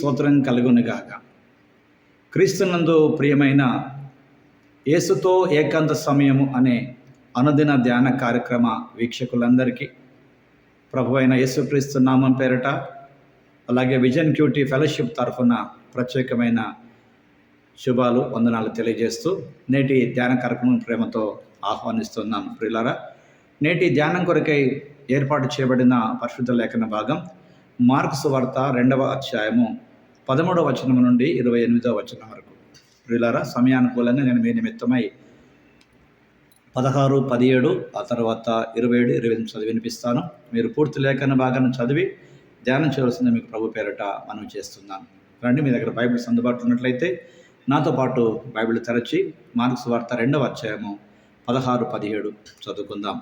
స్తోత్రం కలుగునుగాక. క్రీస్తునందు ప్రియమైన యేసుతో ఏకాంత సమయము అనే అనుదిన ధ్యాన కార్యక్రమ వీక్షకులందరికీ ప్రభు అయిన యేసుక్రీస్తు నామం పేరట అలాగే విజన్ క్యూటీ ఫెలోషిప్ తరఫున ప్రత్యేకమైన శుభాలు వందనాలు తెలియజేస్తూ నేటి ధ్యాన కార్యక్రమం ప్రేమతో ఆహ్వానిస్తున్నాం. ప్రియులారా నేటి ధ్యానం కొరకై ఏర్పాటు చేయబడిన పరిశుద్ధ లేఖన భాగం మార్క్స్ వార్త రెండవ అధ్యాయము పదమూడవ వచనం నుండి ఇరవై ఎనిమిదవ వచనం వరకు. ప్రియులారా సమయానుకూలంగా నేను మీ నిమిత్తమై పదహారు పదిహేడు ఆ తర్వాత ఇరవై ఏడు ఇరవై ఎనిమిది చదివి వినిపిస్తాను. మీరు పూర్తి లేఖన భాగాన్ని చదివి ధ్యానం చేయవలసింది మీకు ప్రభు పేరట మనం చేస్తున్నాను. రండి మీ దగ్గర బైబిల్స్ అందుబాటులో ఉన్నట్లయితే నాతో పాటు బైబిల్ తెరచి మార్క్స్ వార్త రెండవ అధ్యాయము పదహారు పదిహేడు చదువుకుందాం.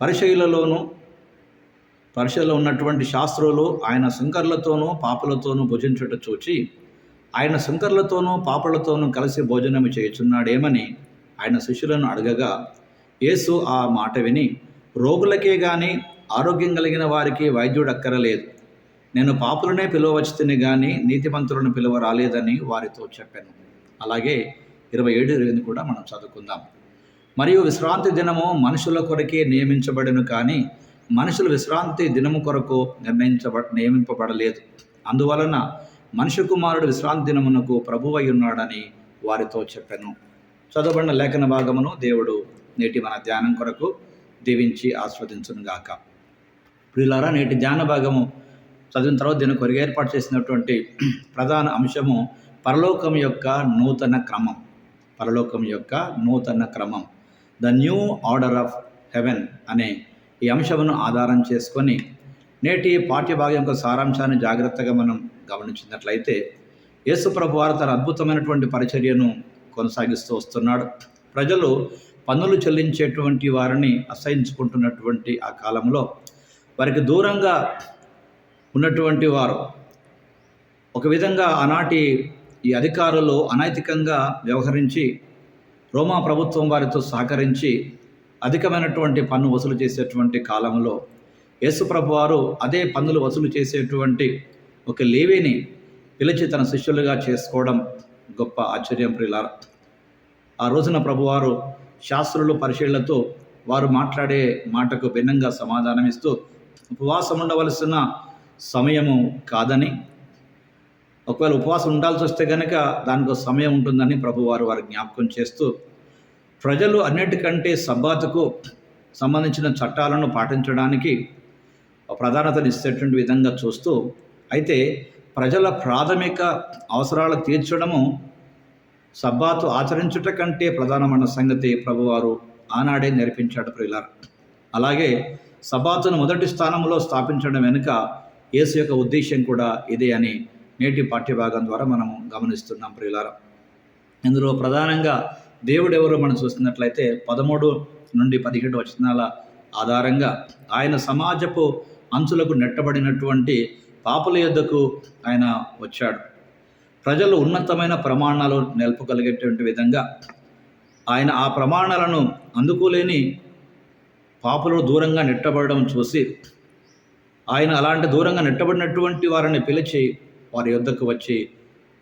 పరిచయులలోనూ పరిచయలో ఉన్నటువంటి శాస్త్రులు ఆయన శంకర్లతోనూ పాపులతోనూ భుజించుట చూచి ఆయన శంకర్లతోనూ పాపులతోనూ కలిసి భోజనం చేయుచున్నాడేమని ఆయన శిష్యులను అడగగా యేసు ఆ మాట విని రోగులకే కానీ ఆరోగ్యం కలిగిన వారికి వైద్యుడు అక్కరలేదు నేను పాపులనే పిలువచ్చుతిని కానీ నీతిమంతులను పిలువ రాలేదని వారితో చెప్పాను. అలాగే ఇరవై ఏడు ఇరవై కూడా మనం చదువుకుందాం. మరియు విశ్రాంతి దినము మనుషుల కొరకే నియమించబడను కానీ మనుషులు విశ్రాంతి దినము కొరకు నిర్ణయించబ నియమింపబడలేదు. అందువలన మనుష్య కుమారుడు విశ్రాంతి దినమునకు ప్రభువై ఉన్నాడని వారితో చెప్పాను. చదవబడిన లేఖన భాగమును దేవుడు నేటి మన ధ్యానం కొరకు దీవించి ఆస్వాదించునుగాక ప్రియులారా నేటి ధ్యాన భాగము చదివిన తర్వాత దీని కొరకు ఏర్పాటు చేసినటువంటి ప్రధాన అంశము పరలోకం యొక్క నూతన క్రమం. పరలోకం యొక్క నూతన క్రమం. The new order of heaven అనే ఈ అంశమును ఆధారం చేసుకొని నేటి పాఠ్యభాగం యొక్క సారాంశాన్ని జాగ్రత్తగా మనం గమనించినట్లయితే యేసుప్రభు వారు తన అద్భుతమైనటువంటి పరిచర్యను కొనసాగిస్తూ వస్తున్నాడు. ప్రజలు పన్నులు చెల్లించేటువంటి వారిని అసహించుకుంటున్నటువంటి ఆ కాలంలో వారికి దూరంగా ఉన్నటువంటి వారు ఒక విధంగా ఆనాటి ఈ అధికారులు అనైతికంగా వ్యవహరించి రోమా ప్రభుత్వం వారితో సహకరించి అధికమైనటువంటి పన్ను వసూలు చేసేటువంటి కాలంలో యేసుప్రభు వారు అదే పన్నులు వసూలు చేసేటువంటి ఒక లేవిని పిలిచి తన శిష్యులుగా చేసుకోవడం గొప్ప ఆశ్చర్యం ప్రియులార. ఆ రోజున ప్రభువారు శాస్త్రులు పరిశీలనతో వారు మాట్లాడే మాటకు భిన్నంగా సమాధానం ఇస్తూ ఉపవాసం ఉండవలసిన సమయము కాదని ఒకవేళ ఉపవాసం ఉండాల్సి వస్తే కనుక దానికి సమయం ఉంటుందని ప్రభువారు వారు జ్ఞాపకం చేస్తూ ప్రజలు అన్నిటికంటే సబ్బాతుకు సంబంధించిన చట్టాలను పాటించడానికి ప్రాధాన్యతను విధంగా చూస్తూ అయితే ప్రజల ప్రాథమిక అవసరాలు తీర్చడము సబ్బాతు ఆచరించుట కంటే ప్రధానమైన సంగతి ప్రభువారు ఆనాడే నేర్పించాడు ప్రియులార. అలాగే సబాతును మొదటి స్థానంలో స్థాపించడం వెనుక యేసు యొక్క ఉద్దేశం కూడా ఇదే అని నేటి పాఠ్యభాగం ద్వారా మనం గమనిస్తున్నాం ప్రియులారం. ఇందులో ప్రధానంగా దేవుడు మనం చూస్తున్నట్లయితే పదమూడు నుండి పదిహేడు వచనాల ఆధారంగా ఆయన సమాజపు అంచులకు నెట్టబడినటువంటి పాపుల యొద్దకు ఆయన వచ్చాడు. ప్రజలు ఉన్నతమైన ప్రమాణాలు నిలుపగలిగేటువంటి విధంగా ఆయన ఆ ప్రమాణాలను అందుకోలేని పాపలు దూరంగా నెట్టబడడం చూసి ఆయన అలాంటి దూరంగా నెట్టబడినటువంటి వారిని పిలిచి వారి యొద్దకు వచ్చి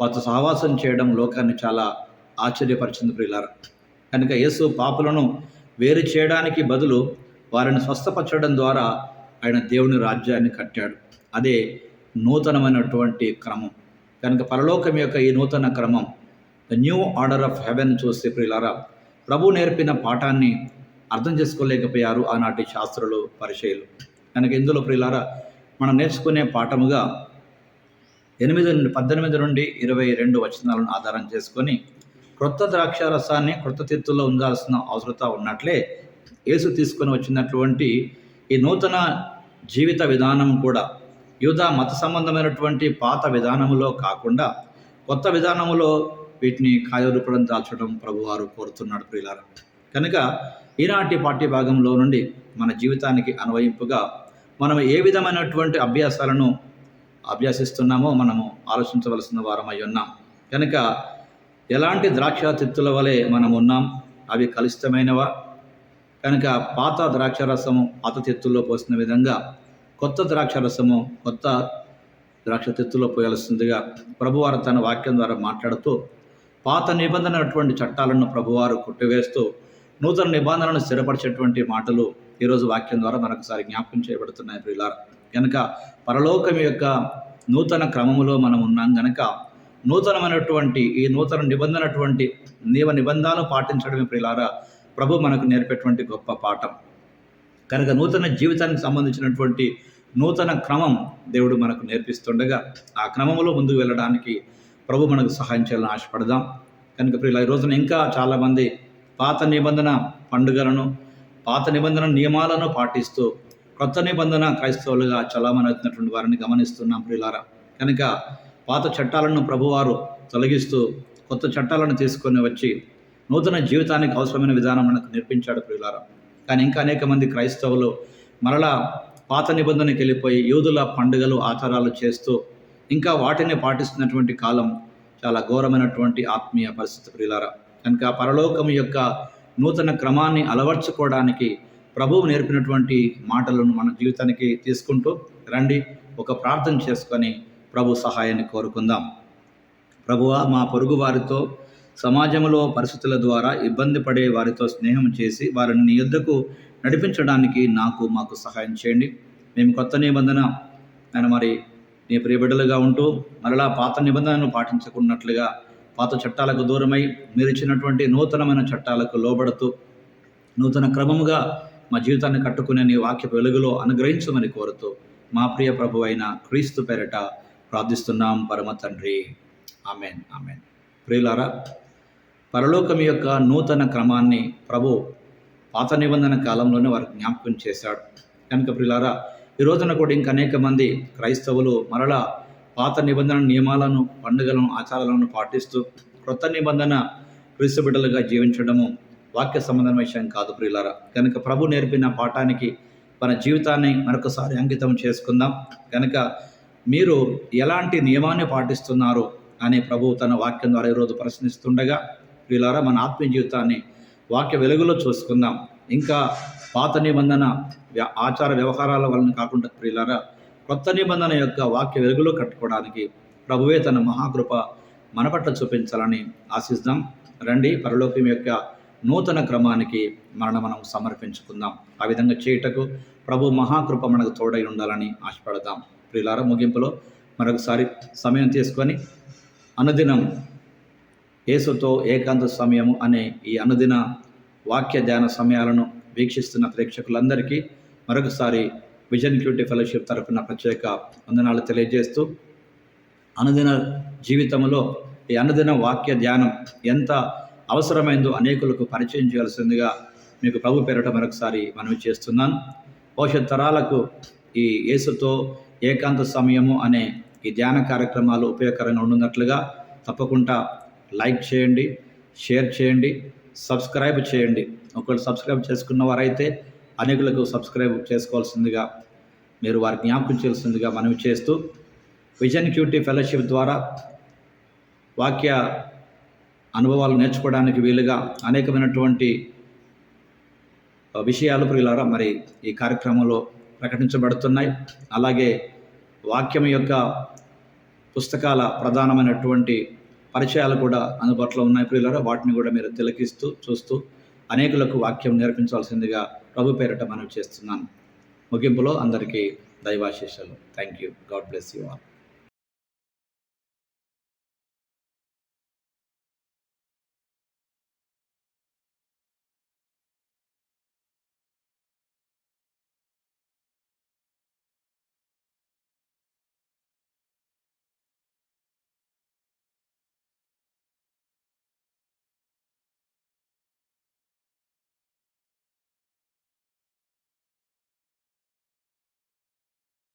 వారితో సహవాసం చేయడం లోకాన్ని చాలా ఆశ్చర్యపరిచింది ప్రియులారా. కనుక యేసు పాపులను వేరు చేయడానికి బదులు వారిని స్వస్థపరచడం ద్వారా ఆయన దేవుని రాజ్యాన్ని కట్టాడు. అదే నూతనమైనటువంటి క్రమం. కనుక పరలోకం యొక్క ఈ నూతన క్రమం the new order of heaven చూస్తే ప్రియులారా ప్రభు నేర్పిన పాఠాన్ని అర్థం చేసుకోలేకపోయారు ఆనాటి శాస్త్రులు పరిచయలు. కనుక ఇందులో ప్రియులారా మనం నేర్చుకునే పాఠముగా ఎనిమిది నుండి పద్దెనిమిది నుండి ఇరవై రెండు వచనాలను ఆధారం చేసుకొని క్రొత్త ద్రాక్ష రసాన్ని క్రొత్త తిత్తుల్లో ఉండాల్సిన అవసరత ఉన్నట్లే యేసు తీసుకొని వచ్చినటువంటి ఈ నూతన జీవిత విధానం కూడా యూదా మత సంబంధమైనటువంటి పాత విధానములో కాకుండా కొత్త విధానములో వీటిని కాయరూపడం దాల్చడం ప్రభువారు కోరుతున్నాడు ప్రియులారు. కనుక ఈనాటి పాఠ్య భాగంలో నుండి మన జీవితానికి అన్వయింపుగా మనం ఏ విధమైనటువంటి అభ్యాసాలను అభ్యాసిస్తున్నామో మనము ఆలోచించవలసిన వారమై ఉన్నాం. కనుక ఎలాంటి ద్రాక్ష తిత్తుల వలె మనం ఉన్నాం అవి కలుషితమైనవా? కనుక పాత ద్రాక్షరసము పాత తిత్తుల్లో పోసిన విధంగా కొత్త ద్రాక్షరసము కొత్త ద్రాక్ష తెత్తులో పోయాల్సిందిగా ప్రభువారు తన వాక్యం ద్వారా మాట్లాడుతూ పాత నిబంధన అటువంటి చట్టాలను ప్రభువారు కొట్టివేస్తూ నూతన నిబంధనలను స్థిరపరిచేటువంటి మాటలు ఈరోజు వాక్యం ద్వారా మరొకసారి జ్ఞాపకం చేయబడుతున్నాయి ప్రియులారా. కనుక పరలోకం యొక్క నూతన క్రమములో మనం ఉన్నాం గనక నూతనమైనటువంటి ఈ నూతన నిబంధనటువంటి నియమ నిబంధనలు పాటించడమే ప్రియులారా ప్రభు మనకు నేర్పేటువంటి గొప్ప పాఠం. కనుక నూతన జీవితానికి సంబంధించినటువంటి నూతన క్రమం దేవుడు మనకు నేర్పిస్తుండగా ఆ క్రమంలో ముందుకు వెళ్ళడానికి ప్రభు మనకు సహాయం చేయాలని ఆశపడదాం. కనుక ప్రియుల ఈ రోజున ఇంకా చాలామంది పాత నిబంధన పండుగలను పాత నిబంధన నియమాలను పాటిస్తూ కొత్త నిబంధన క్రైస్తవులుగా చలామణి అవుతున్నటువంటి వారిని గమనిస్తున్నాం ప్రియులారా. కనుక పాత చట్టాలను ప్రభువారు తొలగిస్తూ కొత్త చట్టాలను తీసుకొని వచ్చి నూతన జీవితానికి అవసరమైన విధానం మనకు నేర్పించాడు ప్రియులారా. కానీ ఇంకా అనేక మంది క్రైస్తవులు మరలా పాత నిబంధనకి వెళ్ళిపోయి యూదుల పండుగలు ఆచారాలు చేస్తూ ఇంకా వాటిని పాటిస్తున్నటువంటి కాలం చాలా ఘోరమైనటువంటి ఆత్మీయ పరిస్థితి ప్రియులారా. కనుక పరలోకం యొక్క నూతన క్రమాన్ని అలవర్చుకోవడానికి ప్రభువు నేర్పినటువంటి మాటలను మన జీవితానికి తీసుకుంటూ రండి ఒక ప్రార్థన చేసుకొని ప్రభు సహాయాన్ని కోరుకుందాం. ప్రభువా మా పొరుగు వారితో సమాజంలో పరిస్థితుల ద్వారా ఇబ్బంది పడే వారితో స్నేహం చేసి వారిని నీ యుద్ధకు నడిపించడానికి నాకు మాకు సహాయం చేయండి. మేము కొత్త నిబంధన ఆయన మరి నీ ప్రియబిడ్డలుగా ఉంటూ మరలా పాత నిబంధనను పాటించుకున్నట్లుగా పాత చట్టాలకు దూరమై మీరు ఇచ్చినటువంటి నూతనమైన చట్టాలకు లోబడుతూ నూతన క్రమముగా మా జీవితాన్ని కట్టుకునే నీ వాక్య వెలుగులో అనుగ్రహించమని కోరుతూ మా ప్రియ ప్రభు అయిన క్రీస్తు పేరట ప్రార్థిస్తున్నాం పరమ తండ్రి. Amen amen. ప్రియులారా పరలోకం యొక్క నూతన క్రమాన్ని ప్రభు పాత నిబంధన కాలంలోనే వారు జ్ఞాపకం చేశాడు. కనుక ప్రియులారా ఈ రోజున కూడా ఇంకా అనేక మంది క్రైస్తవులు మరలా పాత నిబంధన నియమాలను పండుగలను ఆచారాలను పాటిస్తూ క్రొత్త నిబంధన క్రీస్తు బిడ్డలుగా జీవించడము వాక్య సంబంధమైన విషయం కాదు ప్రియులారా. కనుక ప్రభు నేర్పిన పాఠానికి మన జీవితాన్ని మరొకసారి అంకితం చేసుకుందాం. కనుక మీరు ఎలాంటి నియమాన్ని పాటిస్తున్నారు అని ప్రభు తన వాక్యం ద్వారా ఈరోజు ప్రశ్నిస్తుండగా వీళ్ళారా మన ఆత్మీయ జీవితాన్ని వాక్య వెలుగులో చూసుకుందాం. ఇంకా పాత నిబంధన వ్య- ఆచార వ్యవహారాల వలన కాకుండా ప్రియులారా కొత్త నిబంధన యొక్క వాక్య వెలుగులో కట్టుకోవడానికి ప్రభువే తన మహాకృప మన పట్ల చూపించాలని ఆశిస్తాం. రండి పరలోకం యొక్క నూతన క్రమానికి మనను మనం సమర్పించుకుందాం. ఆ విధంగా చేయుటకు ప్రభు మహాకృప మనకు తోడై ఉండాలని ఆశపడదాం ప్రియులార ముగింపులో మరొకసారి సమయం తీసుకొని అనుదినం యేసుతో ఏకాంత సమయము అనే ఈ అనుదిన వాక్య ధ్యాన సమయాలను వీక్షిస్తున్న ప్రేక్షకులందరికీ మరొకసారి విజన్ క్యూటీ ఫెలోషిప్ తరఫున ప్రత్యేక వందనాలు తెలియజేస్తూ అనుదిన జీవితంలో ఈ అనుదిన వాక్య ధ్యానం ఎంత అవసరమైందో అనేకులకు పరిచయం చేయాల్సిందిగా మీకు ప్రభు పేరట మరొకసారి మనవి చేస్తున్నాను. భవిష్యత్ తరాలకు ఈ యేసుతో ఏకాంత సమయము అనే ఈ ధ్యాన కార్యక్రమాలు ఉపయోగకరంగా ఉండున్నట్లుగా తప్పకుండా లైక్ చేయండి షేర్ చేయండి సబ్స్క్రైబ్ చేయండి. ఒకళ్ళు సబ్స్క్రైబ్ చేసుకున్న వారైతే అనేకులకు సబ్స్క్రైబ్ చేసుకోవాల్సిందిగా మీరు వారి జ్ఞాపకం చేయాల్సిందిగా మనవి చేస్తూ విజన్ క్యూటీ ఫెలోషిప్ ద్వారా వాక్య అనుభవాలు నేర్చుకోవడానికి వీలుగా అనేకమైనటువంటి విషయాలు ప్రియులారా మరి ఈ కార్యక్రమంలో ప్రకటించబడుతున్నాయి. అలాగే వాక్యం యొక్క పుస్తకాల ప్రధానమైనటువంటి పరిచయాలు కూడా అందుబాటులో ఉన్నాయి ప్రియులారా. వాటిని కూడా మీరు తిలకిస్తూ చూస్తూ అనేకులకు వాక్యం నేర్పించాల్సిందిగా ప్రభు పేరిట మనం చేస్తున్నాను. ముగింపులో అందరికీ దైవాశీషాలు thank you God bless you all